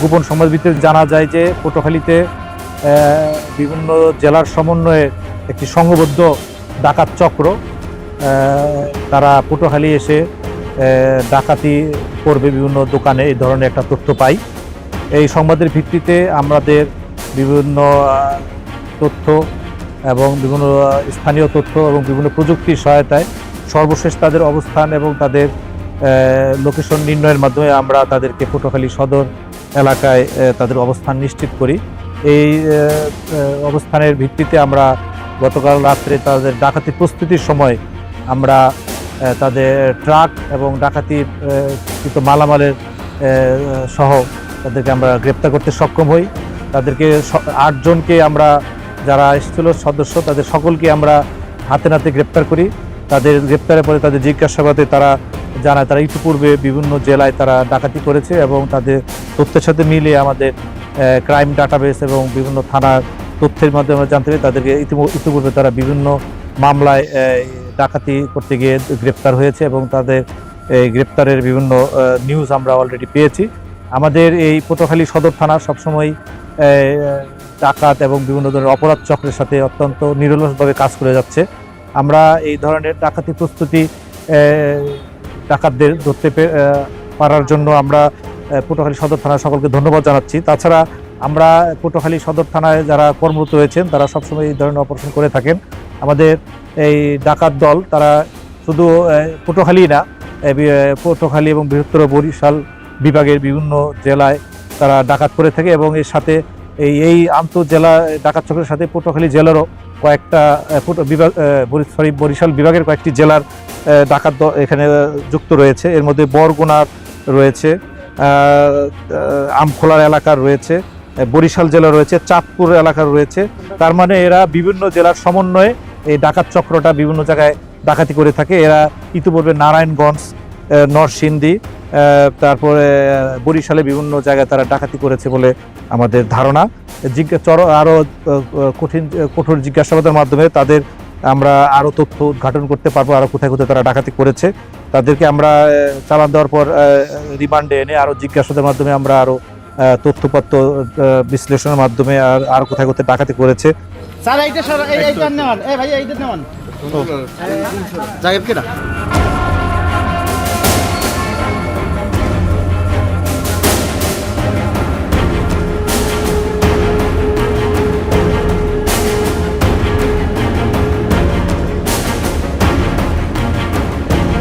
গোপন সংবাদ ভিত্তিতে জানা যায় যে পটুয়াখালীতে বিভিন্ন জেলার সমন্বয়ে একটি সংঘবদ্ধ ডাকাত চক্র তারা পটুয়াখালী এসে ডাকাতি করবে বিভিন্ন দোকানে, এই ধরনের একটা তথ্য পাই। এই সংবাদের ভিত্তিতে আমাদের বিভিন্ন তথ্য এবং বিভিন্ন স্থানীয় তথ্য এবং বিভিন্ন প্রযুক্তির সহায়তায় সর্বশেষ তাদের অবস্থান এবং তাদের লোকেশন নির্ণয়ের মাধ্যমে আমরা তাদেরকে পটুয়াখালী সদর এলাকায় তাদের অবস্থান নিশ্চিত করি। এই অবস্থানের ভিত্তিতে আমরা গতকাল রাত্রে তাদের ডাকাতি প্রস্তুতির সময় আমরা তাদের ট্রাক এবং ডাকাতি কৃত মালামালের সহ তাদেরকে আমরা গ্রেপ্তার করতে সক্ষম হই। তাদেরকে আটজনকে আমরা যারা এসেছিল সদস্য, তাদের সকলকে আমরা হাতে নাতে গ্রেপ্তার করি। তাদের গ্রেপ্তারের পরে তাদের জিজ্ঞাসাবাদে তারা জানায়। তারা ইতিপূর্বে বিভিন্ন জেলায় তারা ডাকাতি করেছে এবং তাদের তথ্যের সাথে মিলিয়ে আমাদের ক্রাইম ডাটাবেস এবং বিভিন্ন থানার তথ্যের মাধ্যমে জানতে পারি তাদেরকে ইতিপূর্বে তারা বিভিন্ন মামলায় ডাকাতি করতে গিয়ে গ্রেপ্তার হয়েছে এবং তাদের এই গ্রেপ্তারের বিভিন্ন নিউজ আমরা অলরেডি পেয়েছি। আমাদের এই পটুয়াখালী সদর থানা সবসময় ডাকাত এবং বিভিন্ন ধরনের অপরাধ চক্রের সাথে অত্যন্ত নিরলসভাবে কাজ করে যাচ্ছে। আমরা এই ধরনের ডাকাতি প্রস্তুতি ডাকাতদের ধরতে পারার জন্য আমরা পটুয়াখালী সদর থানার সকলকে ধন্যবাদ জানাচ্ছি। তাছাড়া আমরা পটুয়াখালী সদর থানায় যারা কর্মরত হয়েছেন তারা সবসময় এই ধরনের অপারেশন করে থাকেন। আমাদের এই ডাকাত দল, তারা শুধু পটুয়াখালী না পটুয়াখালী এবং বৃহত্তর বরিশাল বিভাগের বিভিন্ন জেলায় তারা ডাকাত করে থাকে এবং এর সাথে এই এই আন্তঃজেলা ডাকাত চক্রের সাথে পটুয়াখালী জেলারও কয়েকটা বিভাগ সরি, বরিশাল বিভাগের কয়েকটি জেলার ডাকাত এখানে যুক্ত রয়েছে। এর মধ্যে বরগুনার রয়েছে আমখোলার এলাকার রয়েছে বরিশাল জেলা রয়েছে, চাঁদপুর এলাকার রয়েছে। তার মানে এরা বিভিন্ন জেলার সমন্বয়ে এই ডাকাত চক্রটা বিভিন্ন জায়গায় ডাকাতি করে থাকে। এরা ইতিপূর্বে নারায়ণগঞ্জ নরসিংদী তারপরে বরিশালে বিভিন্ন জায়গায় তারা ডাকাতি করেছে বলে আমাদের ধারণা। জিজ্ঞা চর আরও কঠিন কঠোর জিজ্ঞাসাবাদের মাধ্যমে তাদের আমরা আরও তথ্য উদ্ঘাটন করতে পারব আরও কোথায় কোথায় তারা ডাকাতি করেছে। তাদেরকে আমরা চালান দেওয়ার পর রিমান্ডে এনে আরও জিজ্ঞাসাদের মাধ্যমে আমরা আরও তথ্যপত্র বিশ্লেষণের মাধ্যমে আর আর কোথায় কোথায় ডাকাতি করেছে। স্যার এইটা স্যার এইটা নেওয়ান। এ ভাই এইটা নেওয়ান। জায়গা কেটা